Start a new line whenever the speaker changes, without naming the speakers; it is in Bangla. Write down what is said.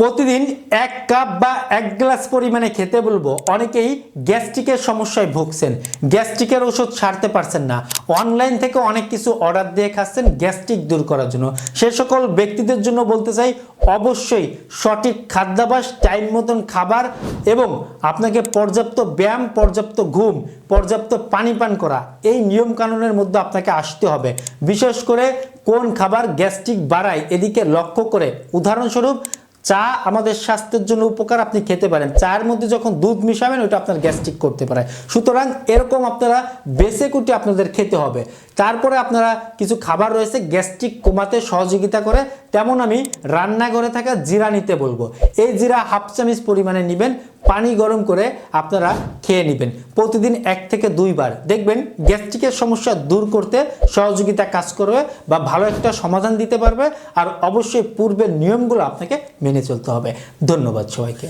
প্রতিদিন এক কাপ বা এক গ্লাস পরিমাণে খেতে বলব। অনেকেই গ্যাস্ট্রিকের সমস্যায় ভুগছেন। গ্যাস্ট্রিকের ওষুধ ছাড়তে পারছেন না। অনলাইন থেকে অনেক কিছু অর্ডার দিয়ে খাচ্ছেন গ্যাস্ট্রিক দূর করার জন্য। সে সকল ব্যক্তিদের জন্য বলতে চাই, অবশ্যই সঠিক খাদ্যাভ্যাস, টাইম মতন খাবার এবং আপনাকে পর্যাপ্ত ব্যায়াম, পর্যাপ্ত ঘুম, পর্যাপ্ত পানি পান করা, এই নিয়ম কানুনের মধ্যে আপনাকে আসতে হবে। বিশেষ করে কোন খাবার গ্যাস্ট্রিক বাড়ায়, এদিকে লক্ষ্য করে। উদাহরণস্বরূপ চা আমাদের স্বাস্থ্যের জন্য উপকার, আপনি খেতে পারেন। চায়ের মধ্যে যখন দুধ মিশাবেন, ওইটা আপনার গ্যাস্ট্রিক করতে পারে। সুতরাং এরকম আপনারা বেসে কুটি আপনাদের খেতে হবে। তারপরে আপনারা কিছু খাবার রয়েছে, গ্যাস্ট্রিক কমাতে সহযোগিতা করে। তেমন আমি রান্নাঘরে থাকা জিরা নিতে বলব। এই জিরা হাফ চামিচ পরিমাণে নেবেন। পানি গরম করে আপনারা খেয়ে নেবেন। প্রতিদিন এক থেকে দুইবার দেখবেন গ্যাস্ট্রিকের সমস্যা দূর করতে সহযোগিতা কাজ করবে বা ভালো একটা সমাধান দিতে পারবে। আর অবশ্যই পূর্বের নিয়মগুলো আপনাকে মেনে চলতে হবে। ধন্যবাদ সবাইকে।